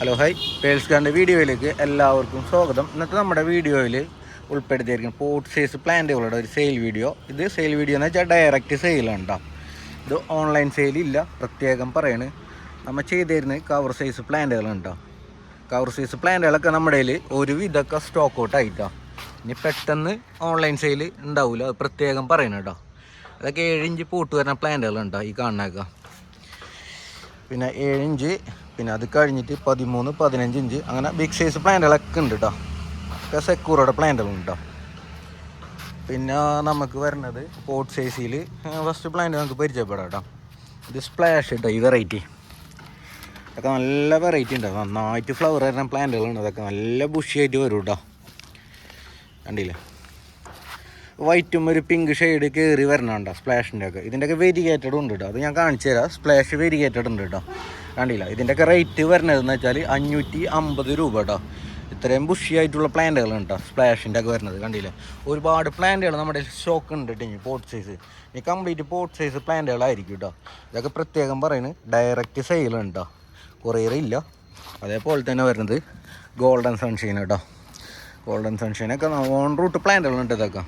Hello hi pearls ഗാന്റെ വീഡിയോയിലേക്ക് എല്ലാവർക്കും സ്വാഗതം. ഇന്നത്തെ നമ്മുടെ വീഡിയോയിൽ ഉൾപ്പെടുത്തിയിരിക്കുന്ന പോർട്ട് സൈസ് പ്ലാന്റുകളുടെ ഒരു സെയിൽ വീഡിയോ. ഇത് സെയിൽ വീഡിയോ എന്ന് വെച്ചാൽ ഡയറക്റ്റ് സെയിലാണ് കേട്ടോ ഇത് ഓൺലൈൻ സെയിലില്ല പ്രത്യേകം പറയണ്. നമ്മൾ ചെയ്തിരുന്നത് കവർ സൈസ് പ്ലാന്റുകളുണ്ടോ കവർ സൈസ് പ്ലാന്റുകളൊക്കെ നമ്മുടെ കയ്യിൽ ഒരുവിധമൊക്കെ സ്റ്റോക്ക് ഔട്ട് ആയിട്ടോ ഇനി പെട്ടെന്ന് ഓൺലൈൻ സെയിൽ ഉണ്ടാവില്ല അത് പ്രത്യേകം പറയണം കേട്ടോ അതൊക്കെ ഏഴ് ഇഞ്ച് പൂട്ട് വരുന്ന പ്ലാന്റുകളുണ്ടോ ഈ കാണുന്നൊക്കെ പിന്നെ ഏഴ് ഇഞ്ച് പിന്നെ അത് കഴിഞ്ഞിട്ട് പതിമൂന്ന് പതിനഞ്ച് ഇഞ്ച്. അങ്ങനെ ബിഗ് സൈസ് പ്ലാന്റുകളൊക്കെ ഉണ്ട് കേട്ടോ ഒക്കെ സെക്യൂറോടെ പ്ലാന്റുകളുണ്ട് കേട്ടോ പിന്നെ നമുക്ക് വരുന്നത് പോർട്ട് സൈസിൽ ഫസ്റ്റ് പ്ലാന്റ് നമുക്ക് പരിചയപ്പെടാം കേട്ടോ ഇത് സ്പ്ലാഷ് കേട്ടോ ഈ വെറൈറ്റി അതൊക്കെ നല്ല വെറൈറ്റി ഉണ്ട്. നന്നായിട്ട് ഫ്ലവർ വരുന്ന പ്ലാന്റുകളുണ്ട് അതൊക്കെ നല്ല ബുഷിയായിട്ട് വരും കേട്ടോ കണ്ടില്ലേ? വൈറ്റും ഒരു പിങ്ക് ഷെയ്ഡ് കയറി വരണുണ്ടോ സ്പ്ലാഷിന്റെ ഒക്കെ. ഇതിന്റെയൊക്കെ വെരിഗേറ്റഡ് ഉണ്ട് കേട്ടോ അത് ഞാൻ കാണിച്ചു തരാം സ്പ്ലാഷ് വെരിഗേറ്റഡ് ഉണ്ട് കേട്ടോ കണ്ടില്ല. ഇതിന്റെയൊക്കെ റേറ്റ് വരുന്നതെന്ന് വെച്ചാൽ അഞ്ഞൂറ്റി അമ്പത് രൂപ കേട്ടോ ഇത്രയും ബുഷിയായിട്ടുള്ള പ്ലാന്റുകൾ കേട്ടോ സ്പ്ലാഷിന്റെ ഒക്കെ വരുന്നത്. കണ്ടില്ലേ? ഒരുപാട് പ്ലാന്റുകൾ നമ്മുടെ സ്റ്റോക്ക് ഉണ്ട് കേട്ടോ ഇനി പോർട്ട് സൈസ് ഇനി കംപ്ലീറ്റ് പോർട്ട് സൈസ് പ്ലാന്റുകളായിരിക്കും കേട്ടോ ഇതൊക്കെ പ്രത്യേകം പറയുന്നത് ഡയറക്റ്റ് സെയിൽ ഉണ്ട് കേട്ടോ കൊറിയർ ഇല്ല. അതേപോലെ തന്നെ വരുന്നത് ഗോൾഡൻ സൺഷൈൻ കേട്ടോ ഗോൾഡൻ സൺഷൈനൊക്കെ ഓൺ റൂട്ട് പ്ലാന്റുകളുണ്ട് ഇതൊക്കെ.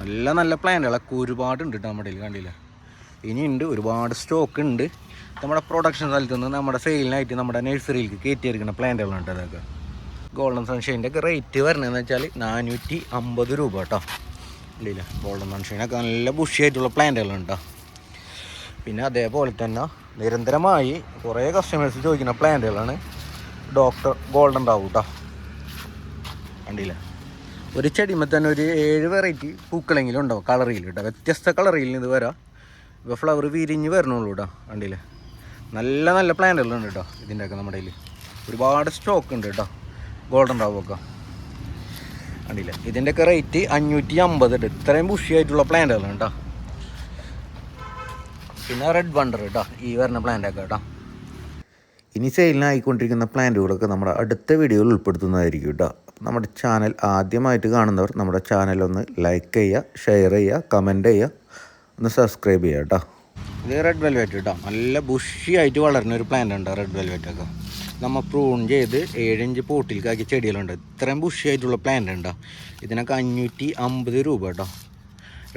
നല്ല നല്ല പ്ലാന്റുകളൊക്കെ ഒരുപാടുണ്ട് കേട്ടോ നമ്മുടെ കണ്ടില്ല? ഇനിയുണ്ട് ഒരുപാട് സ്റ്റോക്ക് ഉണ്ട്. നമ്മുടെ പ്രൊഡക്ഷൻ സ്ഥലത്ത് നിന്ന് നമ്മുടെ സെയിലിനായിട്ട് നമ്മുടെ നഴ്സറിയിലേക്ക് കയറ്റിയിരിക്കുന്ന പ്ലാന്റുകളുണ്ട് അതൊക്കെ. ഗോൾഡൻ സൺഷൈന്റെ ഒക്കെ റേറ്റ് വരണതെന്ന് വെച്ചാൽ നാനൂറ്റി അമ്പത് രൂപ കേട്ടോ ഇല്ല ഗോൾഡൻ സൺഷൈനൊക്കെ നല്ല ബുഷിയായിട്ടുള്ള പ്ലാന്റുകളുണ്ട് പിന്നെ അതേപോലെ തന്നെ നിരന്തരമായി കുറേ കസ്റ്റമേഴ്സ് ചോദിക്കുന്ന പ്ലാന്റുകളാണ് ഡോക്ടർ ഗോൾഡൻ റാവു കേട്ടോ കണ്ടില്ല? ഒരു ചെടിമേ തന്നെ ഒരു ഏഴ് വെറൈറ്റി പൂക്കളെങ്കിലും ഉണ്ടാവും കളറിയിൽ കേട്ടോ വ്യത്യസ്ത കളറിയിൽ ഇത് വരാം. ഇപ്പോൾ ഫ്ലവർ വിരിഞ്ഞ് വരണുള്ളൂ കേട്ടോ വണ്ടിയിൽ നല്ല നല്ല പ്ലാന്റുകളുണ്ട് കേട്ടോ ഇതിന്റെയൊക്കെ നമ്മുടെ കയ്യിൽ ഒരുപാട് സ്റ്റോക്ക് ഉണ്ട് കേട്ടോ ഗോൾഡൻ റാവൊക്കെ കണ്ടില്ലേ ഇതിന്റെയൊക്കെ റേറ്റ് അഞ്ഞൂറ്റി അമ്പത് ഉണ്ട് ഇത്രയും ബുഷിയായിട്ടുള്ള പ്ലാന്റുകളാണ് കേട്ടോ പിന്നെ റെഡ് വണ്ടർ കേട്ടോ ഈ വരുന്ന പ്ലാന്റൊക്കെ കേട്ടോ ഇനി സെയിലിനായിക്കൊണ്ടിരിക്കുന്ന പ്ലാന്റുകളൊക്കെ നമ്മുടെ അടുത്ത വീഡിയോയിൽ ഉൾപ്പെടുത്തുന്നതായിരിക്കും കേട്ടോ നമ്മുടെ ചാനൽ ആദ്യമായിട്ട് കാണുന്നവർ നമ്മുടെ ചാനലൊന്ന് ലൈക്ക് ചെയ്യുക ഷെയർ ചെയ്യുക കമന്റ് ചെയ്യുക. ഒന്ന് സബ്സ്ക്രൈബ് ചെയ്യുക കേട്ടോ ഇത് റെഡ് വെൽവെറ്റ് കേട്ടോ നല്ല ബുഷിയായിട്ട് വളരുന്ന ഒരു പ്ലാന്റ് ഉണ്ട് റെഡ് വെൽവെറ്റ് ഒക്കെ. നമ്മൾ പ്രൂൺ ചെയ്ത് ഏഴിഞ്ച് പോട്ടിലേക്കാക്കി ചെടികളുണ്ട്. ഇത്രയും ബുഷിയായിട്ടുള്ള പ്ലാന്റ് ഉണ്ടോ. ഇതിനൊക്കെ അഞ്ഞൂറ്റി അമ്പത് രൂപ കേട്ടോ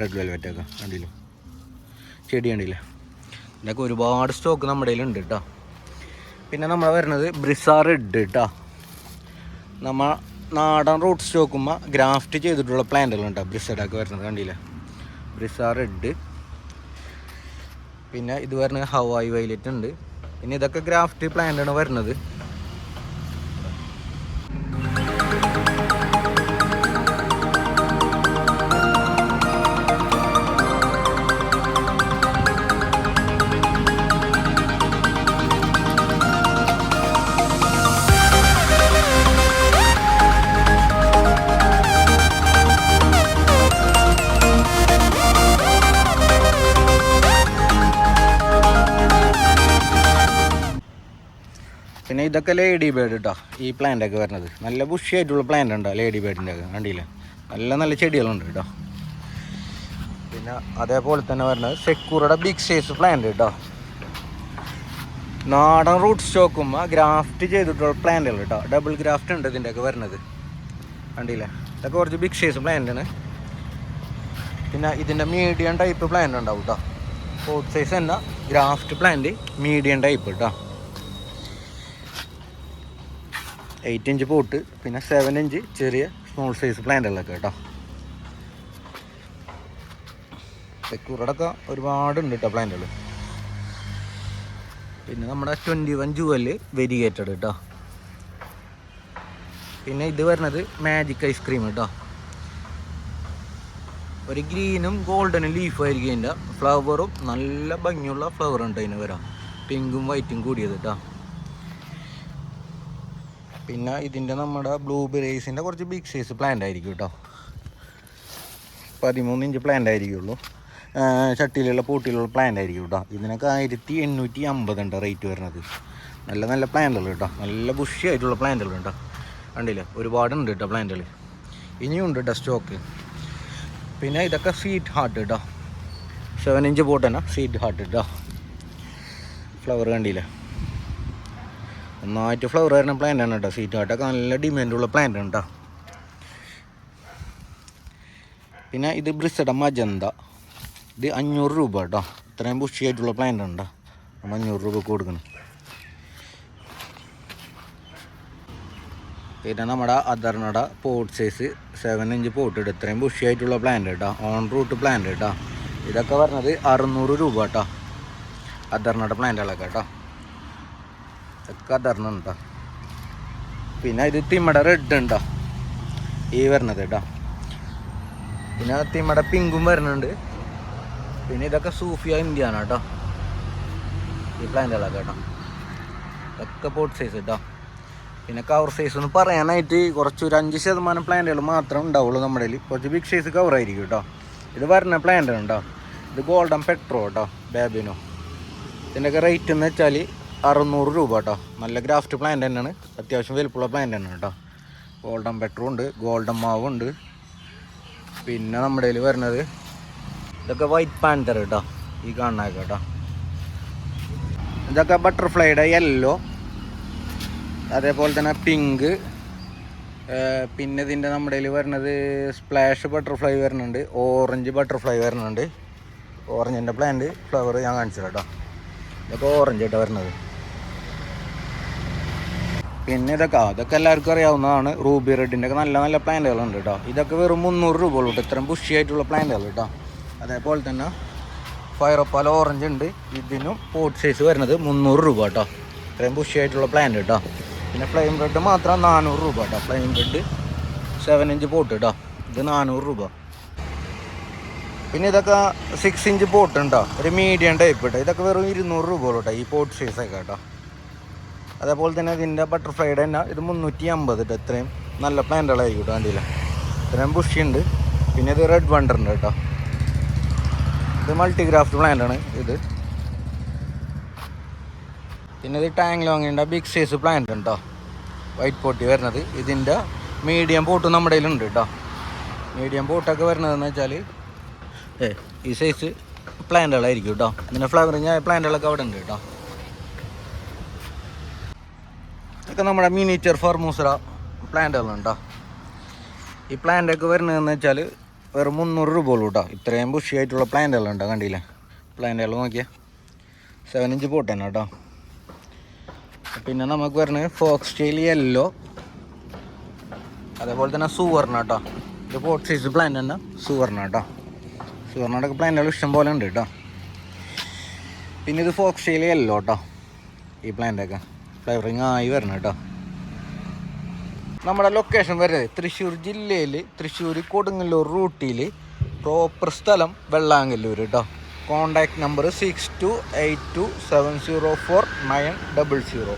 റെഡ് വെൽവെറ്റ് ഒക്കെ കണ്ടില്ലോ ചെടി കണ്ടില്ലേ? ഇതിനൊക്കെ ഒരുപാട് സ്റ്റോക്ക് നമ്മുടെ കയ്യിലുണ്ട് കേട്ടോ പിന്നെ നമ്മൾ വരുന്നത് ബ്രിസ റെഡ് കേട്ടോ നമ്മൾ നാടൻ റൂട്ട് സ്റ്റോക്കുമ്പോൾ ഗ്രാഫ്റ്റ് ചെയ്തിട്ടുള്ള പ്ലാന്റുകളുണ്ട് ബ്രിസഡൊക്കെ വരുന്നത് കണ്ടില്ലേ? ബ്രിസ റെഡ് പിന്നെ ഇത് വരുന്നത് ഹവായി വൈലറ്റ് ഉണ്ട്. പിന്നെ ഇതൊക്കെ ഗ്രാഫ്റ്റ് പ്ലാന്റാണ് വരുന്നത്. പിന്നെ ഇതൊക്കെ ലേഡി ബേഡ് കേട്ടോ ഈ പ്ലാന്റ് ഒക്കെ വരുന്നത്. നല്ല ബുഷി ആയിട്ടുള്ള പ്ലാന്റ് ഉണ്ടോ ലേഡി ബേർഡിന്റെ ഒക്കെ കണ്ടില്ലേ? നല്ല നല്ല ചെടികളുണ്ട് കേട്ടോ പിന്നെ അതേപോലെ തന്നെ വരുന്നത് സെക്യൂറുടെ ബിഗ് സൈസ് പ്ലാന്റ് കേട്ടോ നാടൻ റൂട്ട് സ്റ്റോക്കും ആ ഗ്രാഫ്റ്റ് ചെയ്തിട്ടുള്ള പ്ലാന്റുകൾ കേട്ടോ ഡബിൾ ഗ്രാഫ്റ്റ് ഉണ്ട് ഇതിന്റെ ഒക്കെ വരുന്നത്. കണ്ടില്ലേ? ഇതൊക്കെ കുറച്ച് ബിഗ് സൈസ് പ്ലാന്റ് ആണ്. പിന്നെ ഇതിന്റെ മീഡിയം ടൈപ്പ് പ്ലാന്റ് ഉണ്ടാവും കേട്ടോ ഫോർട്ട് സൈസ് തന്നെ ഗ്രാഫ്റ്റ് പ്ലാന്റ് മീഡിയം ടൈപ്പ് കേട്ടോ എയ്റ്റ് ഇഞ്ച് പോട്ട് പിന്നെ സെവൻ ഇഞ്ച് ചെറിയ സ്മോൾ സൈസ് പ്ലാന്റുകളൊക്കെ കേട്ടോ. സെക്യൂറടൊക്കെ ഒരുപാടുണ്ട് കേട്ടോ പ്ലാന്റുകൾ പിന്നെ നമ്മുടെ ട്വന്റി വൺ ജുവൽ വെരിഗേറ്റഡ് കേട്ടോ. പിന്നെ ഇത് വരുന്നത് മാജിക് ഐസ്ക്രീം കേട്ടോ. ഒരു ഗ്രീനും ഗോൾഡനും ലീഫും ആയിരിക്കും അതിന്റെ ഫ്ലവറും നല്ല ഭംഗിയുള്ള ഫ്ലവർ ഉണ്ട് അതിന് വരാം പിങ്കും വൈറ്റും കൂടിയത് കേട്ടോ. പിന്നെ ഇതിന്റെ നമ്മുടെ ബ്ലൂബെറീസിന്റെ കുറച്ച് ബിഗ് സൈസ് പ്ലാന്റ് ആയിരിക്കും കേട്ടോ. പതിമൂന്ന് ഇഞ്ച് പ്ലാന്റ് ആയിരിക്കുള്ളൂ. ചട്ടിയിലുള്ള പൂട്ടിയിലുള്ള പ്ലാന്റ് ആയിരിക്കും കേട്ടോ. ഇതിനൊക്കെ ആയിരത്തി എണ്ണൂറ്റി അമ്പതുണ്ട് റേറ്റ് വരുന്നത്. നല്ല നല്ല പ്ലാന്റുകൾ കേട്ടോ. നല്ല ബുഷി ആയിട്ടുള്ള പ്ലാന്റുകൾ കേട്ടോ. കണ്ടില്ലേ? ഒരുപാടുണ്ട് കേട്ടോ പ്ലാന്റുകൾ ഇനിയും ഉണ്ട് കേട്ടോ സ്റ്റോക്ക് പിന്നെ ഇതൊക്കെ സീറ്റ് ഹാർട്ട് കേട്ടോ. സെവൻ ഇഞ്ച് പോട്ട് തന്നെ സീറ്റ് ഹാർട്ട് കേട്ടോ ഫ്ലവർ കണ്ടില്ലേ? ഒന്നായിട്ട് ഫ്ലവർ വരുന്ന പ്ലാന്റ് ആണ് കേട്ടോ സീറ്റായിട്ടൊക്കെ നല്ല ഡിമാൻഡുള്ള പ്ലാന്റ് ആണ് കേട്ടോ പിന്നെ ഇത് ബ്രിസഡ മജന്ത. ഇത് അഞ്ഞൂറ് രൂപ കേട്ടോ ഇത്രയും ബുഷിയായിട്ടുള്ള പ്ലാന്റ് ഉണ്ടോ നമ്മൾ അഞ്ഞൂറ് രൂപ കൊടുക്കണം. പിന്നെ നമ്മുടെ അദർണട pot size seven inch pot ഇട്ട് ഇത്രയും ബുഷിയായിട്ടുള്ള പ്ലാന്റ് കേട്ടോ ഓൺ റൂട്ട് പ്ലാന്റ് കേട്ടോ ഇതൊക്കെ പറഞ്ഞത് അറുന്നൂറ് രൂപ കേട്ടോ അദർണട പ്ലാന്റുകളൊക്കെ കേട്ടോ അദർണ പിന്നെ ഇത് തിമ്മട റെഡ് ഉണ്ടോ? ഈ വരണത് കേട്ടോ പിന്നെ തിമ്മട പിങ്കും വരുന്നുണ്ട് പിന്നെ ഇതൊക്കെ സൂഫിയ ഇന്ത്യ ആണ് കേട്ടോ ഈ പ്ലാന്റുകളൊക്കെ കേട്ടോ ഇതൊക്കെ പോട്ട് സൈസ് കേട്ടോ പിന്നെ കവർ സൈസ് എന്ന് പറയാനായിട്ട് കുറച്ച് ഒരു അഞ്ച് ശതമാനം പ്ലാന്റുകൾ മാത്രമേ ഉണ്ടാവുള്ളൂ നമ്മുടെ കയ്യിൽ കുറച്ച് ബിഗ് സൈസ് കവർ ആയിരിക്കും കേട്ടോ ഇത് വരുന്ന പ്ലാന്റ് ഉണ്ടോ ഇത് ഗോൾഡൻ പെട്രോ കേട്ടോ ബേബിനോ ഇതിന്റെയൊക്കെ റേറ്റ് എന്ന് വെച്ചാൽ അറുന്നൂറ് രൂപ കേട്ടോ. നല്ല ഗ്രാഫ്റ്റ് പ്ലാന്റ് തന്നെയാണ്. അത്യാവശ്യം വലുപ്പുള്ള പ്ലാന്റ് തന്നെയാണ് കേട്ടോ. ഗോൾഡൻ ബെറ്ററും ഉണ്ട് ഗോൾഡൻ മാവുണ്ട് പിന്നെ നമ്മുടെ കയ്യിൽ വരുന്നത് ഇതൊക്കെ വൈറ്റ് പാൻതർ കേട്ടോ. ഈ കാണുന്നതൊക്കെ കേട്ടോ. ഇതൊക്കെ ബട്ടർഫ്ലൈയുടെ യെല്ലോ അതേപോലെ തന്നെ പിങ്ക് പിന്നെ ഇതിന്റെ നമ്മുടെ കയ്യിൽ വരുന്നത് സ്പ്ലാഷ് ബട്ടർഫ്ലൈ വരുന്നുണ്ട്. ഓറഞ്ച് ബട്ടർഫ്ലൈ വരുന്നുണ്ട്. ഓറഞ്ചിന്റെ പ്ലാന്റ് ഫ്ലവർ ഞാൻ കാണിച്ചു കേട്ടോ. ഇതൊക്കെ ഓറഞ്ച് കേട്ടോ വരുന്നത്. പിന്നെ ഇതൊക്കെ അതൊക്കെ എല്ലാവർക്കും അറിയാവുന്നതാണ്. റൂബി റെഡിന്റെ ഒക്കെ നല്ല നല്ല പ്ലാന്റുകളുണ്ട് കേട്ടോ ഇതൊക്കെ വെറും മുന്നൂറ് രൂപ ഉള്ളൂ ഇത്രയും പുഷിയായിട്ടുള്ള ആയിട്ടുള്ള പ്ലാന്റുകൾ കേട്ടോ അതേപോലെ തന്നെ ഫയറോപ്പാൽ ഓറഞ്ച് ഉണ്ട്. ഇതിനും പോട്ട് സൈസ് വരുന്നത് മുന്നൂറ് രൂപ കേട്ടോ ഇത്രയും പുഷിയായിട്ടുള്ള പ്ലാന്റ് കേട്ടോ പിന്നെ ഫ്ലെയിം ബ്രെഡ് മാത്രം നാനൂറ് രൂപ കേട്ടോ flame bread seven inch pot കേട്ടോ ഇത് നാനൂറ് രൂപ. പിന്നെ ഇതൊക്കെ സിക്സ് ഇഞ്ച് പോട്ട് ഉണ്ടോ ഒരു മീഡിയം ടൈപ്പ് കേട്ടോ ഇതൊക്കെ വെറും ഇരുന്നൂറ് രൂപ കേട്ടോ ഈ പോട്ട് സൈസൊക്കെ കേട്ടോ അതേപോലെ തന്നെ ഇതിന്റെ ബട്ടർഫ്ലൈയുടെ തന്നെ ഇത് മുന്നൂറ്റി അമ്പത് കേട്ടോ ഇത്രയും നല്ല പ്ലാന്റുകളായിരിക്കും കേട്ടോ വണ്ടിയിൽ ഇത്രയും ബുഷി ഉണ്ട്. പിന്നെ ഇത് റെഡ് വണ്ടർ ഉണ്ട് കേട്ടോ ഇത് മൾട്ടിഗ്രാഫ്റ്റ് ആണ് ഇത്. പിന്നെ ഇത് ടാങ് ലോങ്ങിന്റെ ബിഗ് സൈസ് പ്ലാന്റ് ഉണ്ട് വൈറ്റ് പോട്ടി വരുന്നത്. ഇതിന്റെ മീഡിയം പോട്ട് നമ്മുടെ കയ്യിലുണ്ട് കേട്ടോ മീഡിയം പോട്ടൊക്കെ വരുന്നതെന്ന് വെച്ചാൽ ഏ ഈ സൈസ് പ്ലാന്റുകളായിരിക്കും കേട്ടോ ഇതിന്റെ ഫ്ലവറിങ് പ്ലാന്റുകളൊക്കെ അവിടെ ഉണ്ട് കേട്ടോ ഇതൊക്കെ നമ്മുടെ മിനിച്ചർ ഫർമൂസറ പ്ലാന്റുകളുണ്ടോ ഈ പ്ലാന്റൊക്കെ വരുന്നതെന്ന് വെച്ചാൽ വെറും മുന്നൂറ് രൂപ ഉള്ളൂ കേട്ടോ ഇത്രയും ബുഷിയായിട്ടുള്ള പ്ലാന്റുകളുണ്ടോ കണ്ടില്ലേ? പ്ലാന്റുകൾ നോക്കിയാൽ സെവൻ ഇഞ്ച് പോട്ട് തന്നെ കേട്ടോ പിന്നെ നമുക്ക് വരുന്നത് ഫോക്സ് സ്റ്റൈൽ യെല്ലോ അതേപോലെ തന്നെ സുവർണ കേട്ടോ ഇത് പോട്ട് സൈസ് പ്ലാന്റ് തന്നെ. സുവർണ കേട്ടോ സുവർണയുടെ പ്ലാന്റുകൾ ഇഷ്ടം പോലെ ഉണ്ട് കേട്ടോ പിന്നെ ഇത് ഫോക്സ് സ്റ്റൈൽ യെല്ലോ കേട്ടോ ഈ പ്ലാന്റൊക്കെ ഫ്ലേവറിങ് ആയി വരണം കേട്ടോ. നമ്മുടെ ലൊക്കേഷൻ വരുന്നത് തൃശ്ശൂർ ജില്ലയിൽ തൃശ്ശൂർ കൊടുങ്ങല്ലൂർ റൂട്ടിൽ പ്രോപ്പർ സ്ഥലം വെള്ളാങ്കല്ലൂർ കേട്ടോ. Contact number six two eight two seven zero four nine double zero